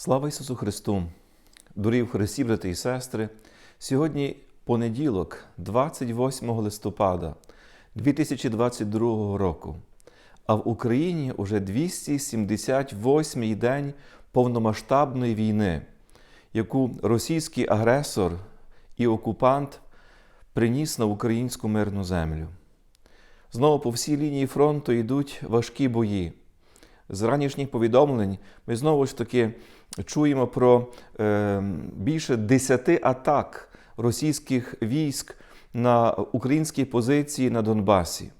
Слава Ісусу Христу! Дорогі Христі, брати і сестри! Сьогодні понеділок, 28 листопада 2022 року, а в Україні уже 278-й день повномасштабної війни, яку російський агресор і окупант приніс на українську мирну землю. Знову по всій лінії фронту йдуть важкі бої. З ранішніх повідомлень ми знову ж таки чуємо про е, більше десяти атак російських військ на українські позиції на Донбасі.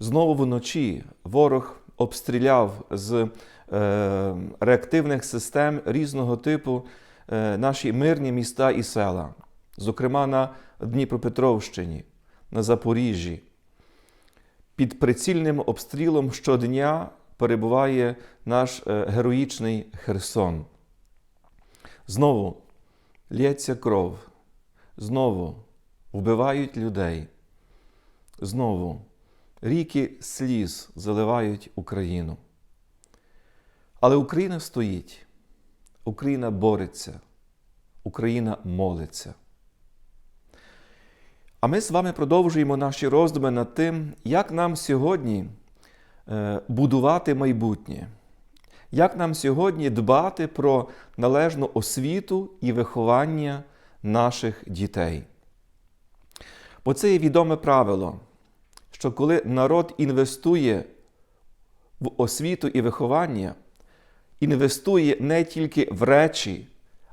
Знову вночі ворог обстріляв з е, реактивних систем різного типу е, наші мирні міста і села, зокрема на Дніпропетровщині, на Запоріжжі. Під прицільним обстрілом щодня перебуває наш е, героїчний Херсон. Знову лється кров, знову вбивають людей, знову ріки сліз заливають Україну. Але Україна стоїть, Україна бореться, Україна молиться. А ми з вами продовжуємо наші роздуми над тим, як нам сьогодні будувати майбутнє, як нам сьогодні дбати про належну освіту і виховання наших дітей. Бо це є відоме правило, що коли народ інвестує в освіту і виховання, інвестує не тільки в речі,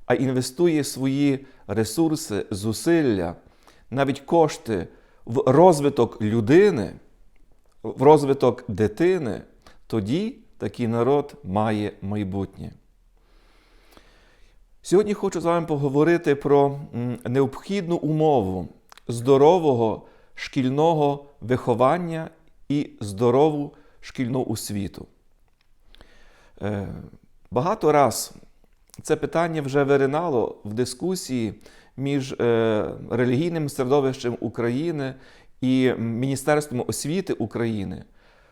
а інвестує свої ресурси, зусилля, навіть кошти в розвиток людини, в розвиток дитини, тоді такий народ має майбутнє. Сьогодні хочу з вами поговорити про необхідну умову здорового шкільного виховання і здорову шкільну освіту. Е, багато раз це питання вже виринало в дискусії між е, релігійним середовищем України і Міністерством освіти України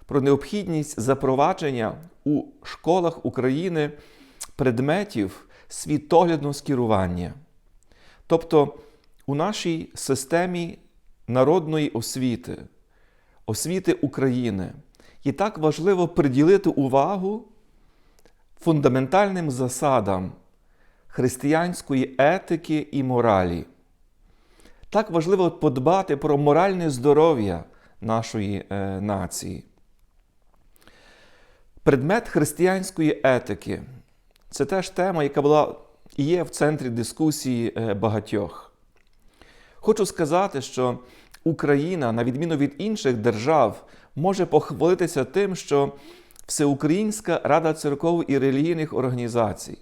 про необхідність запровадження у школах України предметів світоглядного скерування. Тобто у нашій системі народної освіти, освіти України, і так важливо приділити увагу фундаментальним засадам християнської етики і моралі. Так важливо подбати про моральне здоров'я нашої е, нації. Предмет християнської етики це теж тема, яка була і є в центрі дискусії е, багатьох. Хочу сказати, що Україна, на відміну від інших держав, може похвалитися тим, що Всеукраїнська Рада церков і релігійних організацій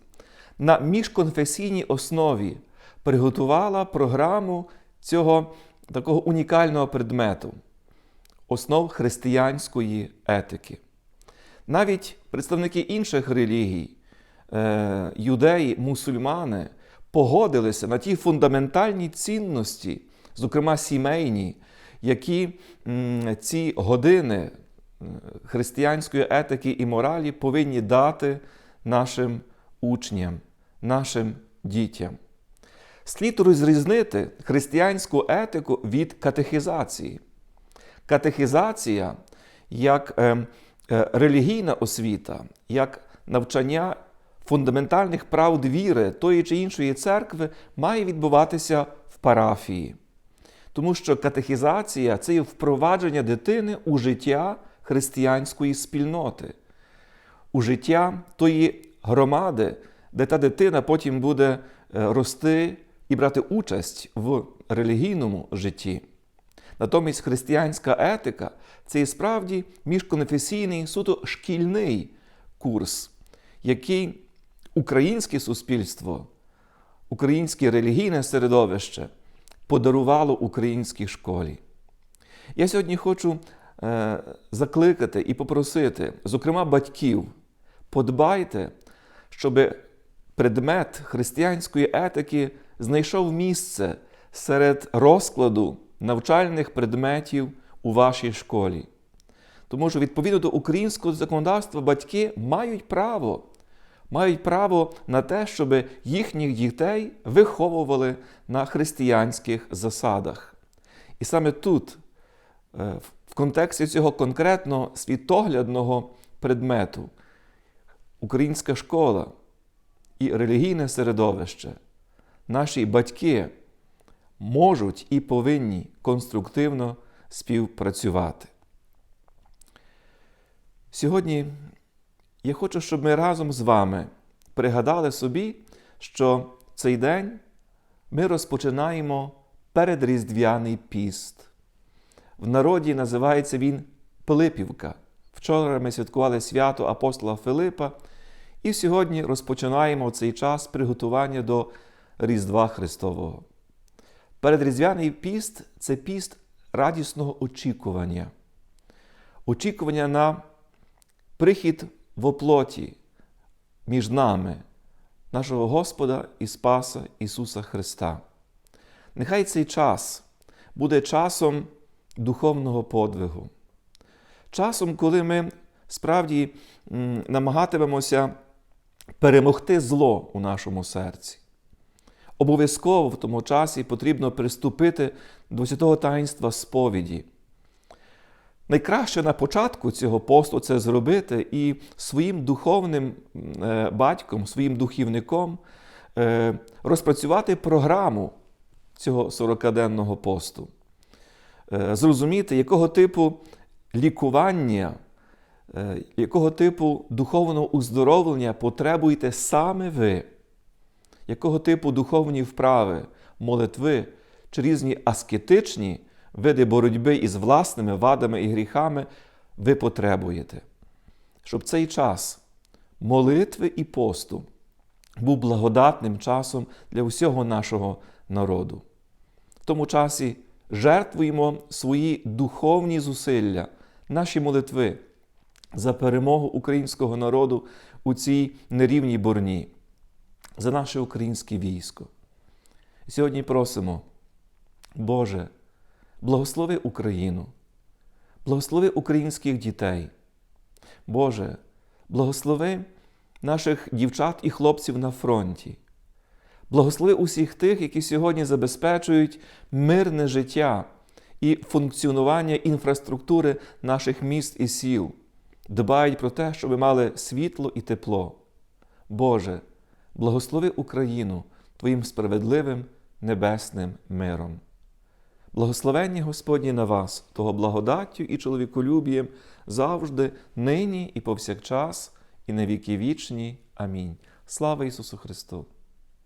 на міжконфесійній основі приготувала програму цього такого унікального предмету основ християнської етики. Навіть представники інших релігій, е, юдеї, мусульмани, погодилися на ті фундаментальні цінності, зокрема сімейні, які ці години християнської етики і моралі повинні дати нашим учням, нашим дітям. Слід розрізнити християнську етику від катехізації. Катехізація як е, е, релігійна освіта, як навчання фундаментальних правд віри тої чи іншої церкви має відбуватися в парафії. Тому що катехізація це є впровадження дитини у життя християнської спільноти, у життя тої громади, де та дитина потім буде е, рости і брати участь в релігійному житті. Натомість християнська етика це і справді міжконфесійний суто шкільний курс, який українське суспільство, українське релігійне середовище подарувало українській школі. Я сьогодні хочу е, закликати і попросити, зокрема батьків, подбайте, щоб предмет християнської етики знайшов місце серед розкладу навчальних предметів у вашій школі. Тому що відповідно до українського законодавства батьки мають право мають право на те, щоб їхніх дітей виховували на християнських засадах. І саме тут, е, в контексті цього конкретно світоглядного предмету, українська школа і релігійне середовище, наші батьки можуть і повинні конструктивно співпрацювати. Сьогодні я хочу, щоб ми разом з вами пригадали собі, що цей день ми розпочинаємо передріздвяний піст. В народі називається він Пилипівка. Вчора ми святкували свято апостола Филипа, і сьогодні розпочинаємо цей час приготування до Різдва Христового. Передріздвяний піст це піст радісного очікування, очікування на прихід в оплоті між нами, нашого Господа і Спаса Ісуса Христа. Нехай цей час буде часом духовного подвигу, часом, коли ми справді намагатимемося перемогти зло у нашому серці. Обов'язково в тому часі потрібно приступити до святого таїнства сповіді. Найкраще на початку цього посту це зробити і своїм духовним е, батьком, своїм духівником е, розпрацювати програму цього 40-денного посту, Е, зрозуміти, якого типу лікування, якого типу духовного уздоровлення потребуєте саме ви, якого типу духовні вправи, молитви чи різні аскетичні види боротьби із власними вадами і гріхами ви потребуєте. Щоб цей час молитви і посту був благодатним часом для усього нашого народу. В тому часі жертвуємо свої духовні зусилля, наші молитви за перемогу українського народу у цій нерівній борні, за наше українське військо. Сьогодні просимо, Боже, благослови Україну, благослови українських дітей. Боже, благослови наших дівчат і хлопців на фронті. Благослови усіх тих, які сьогодні забезпечують мирне життя і функціонування інфраструктури наших міст і сіл, дбають про те, щоб ми мали світло і тепло. Боже, благослови Україну Твоїм справедливим небесним миром. Благословення Господні на вас, того благодаттю і чоловіколюбієм завжди, нині і повсякчас, і на віки вічні. Амінь. Слава Ісусу Христу!